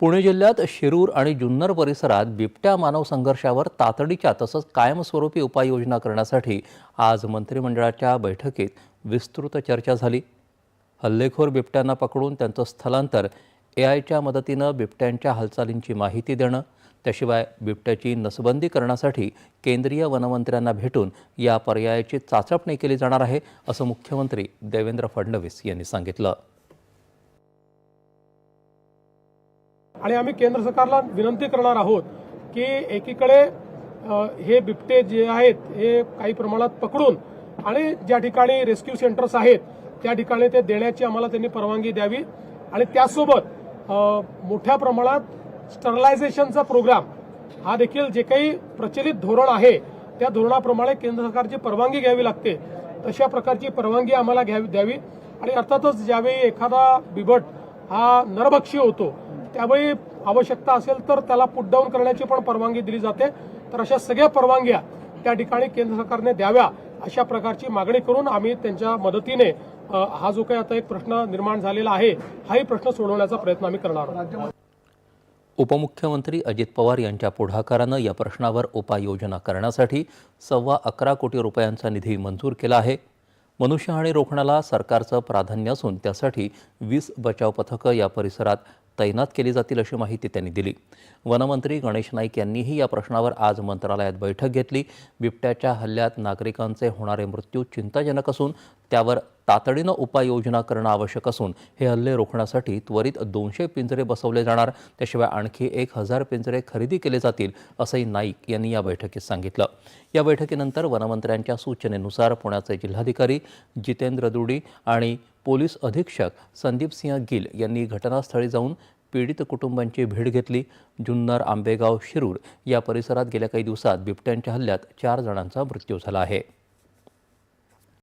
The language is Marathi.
पुणे जिल्ह्यात शिरूर आणि जुन्नर परिसरात बिबट्या मानव संघर्षावर तातडीच्या तसंच कायमस्वरूपी उपाययोजना करण्यासाठी आज मंत्रिमंडळाच्या बैठकीत विस्तृत चर्चा झाली. हल्लेखोर बिबट्यांना पकडून त्यांचं स्थलांतर ए आयच्या मदतीनं बिबट्यांच्या हालचालींची माहिती देणं त्याशिवाय बिबट्याची नसबंदी करण्यासाठी केंद्रीय वनमंत्र्यांना भेटून या पर्यायाची चाचपणी केली जाणार आहे असं मुख्यमंत्री देवेंद्र फडणवीस यांनी सांगितलं. आणि आम्ही केंद्र सरकारला विनंती करणार आहोत की एकीकडे हे बिबटे जे आहेत हे काही प्रमाणात पकडून आणि ज्या ठिकाणी रेस्क्यू सेंटर्स आहेत त्या ठिकाणी ते देण्याची आम्हाला त्यांनी परवानगी द्यावी. आणि त्यासोबत मोठ्या प्रमाणात स्टरलायझेशनचा प्रोग्राम हा देखील जे काही प्रचलित धोरण आहे त्या धोरणाप्रमाणे केंद्र सरकारची परवानगी घ्यावी लागते. तशा प्रकारची परवानगी आम्हाला घ्यावी द्यावी. आणि अर्थातच ज्यावेळी एखादा बिबट हा नरभक्षी होतो त्यावेळी आवश्यकता असेल तर त्याला पुट डाऊन करण्याची पण परवानगी दिली जाते. तर अशा सगळ्या परवानग्या त्या ठिकाणी केंद्र सरकारने द्याव्या अशा प्रकारची मागणी करून आम्ही त्यांच्या मदतीने हा जो काही आता एक प्रश्न निर्माण झालेला आहे हाही प्रश्न सोडवण्याचा प्रयत्न आम्ही करणार आहोत. उपमुख्यमंत्री अजित पवार यांच्या पुढाकारानं या प्रश्नावर उपाययोजना करण्यासाठी सव्वा अकरा कोटी रुपयांचा निधी मंजूर केला आहे. मनुष्यहानी रोखण्याला सरकारचं प्राधान्य असून त्यासाठी वीस बचाव पथकं या परिसरात तैनात केली जातील अशी माहिती त्यांनी दिली. वनमंत्री गणेश नाईक यांनीही या प्रश्नावर आज मंत्रालयात बैठक घेतली. बिबट्याच्या हल्ल्यात नागरिकांचे होणारे मृत्यू चिंताजनक असून त्यावर तातडीनं उपाययोजना करणं आवश्यक असून हे हल्ले रोखण्यासाठी त्वरित दोनशे पिंजरे बसवले जाणार. त्याशिवाय आणखी एक हजार पिंजरे खरेदी केले जातील असंही नाईक यांनी या बैठकीत सांगितलं. या बैठकीनंतर वनमंत्र्यांच्या सूचनेनुसार पुण्याचे जिल्हाधिकारी जितेंद्र दुडी आणि पोलीस अधीक्षक संदीप सिंह गिल यांनी घटनास्थळी जाऊन पीडित कुटुंबांची भेट घेतली. जुन्नर आंबेगाव शिरूर या परिसरात गेल्या काही दिवसात बिबट्यांच्या हल्ल्यात चार जणांचा मृत्यू झाला आहे.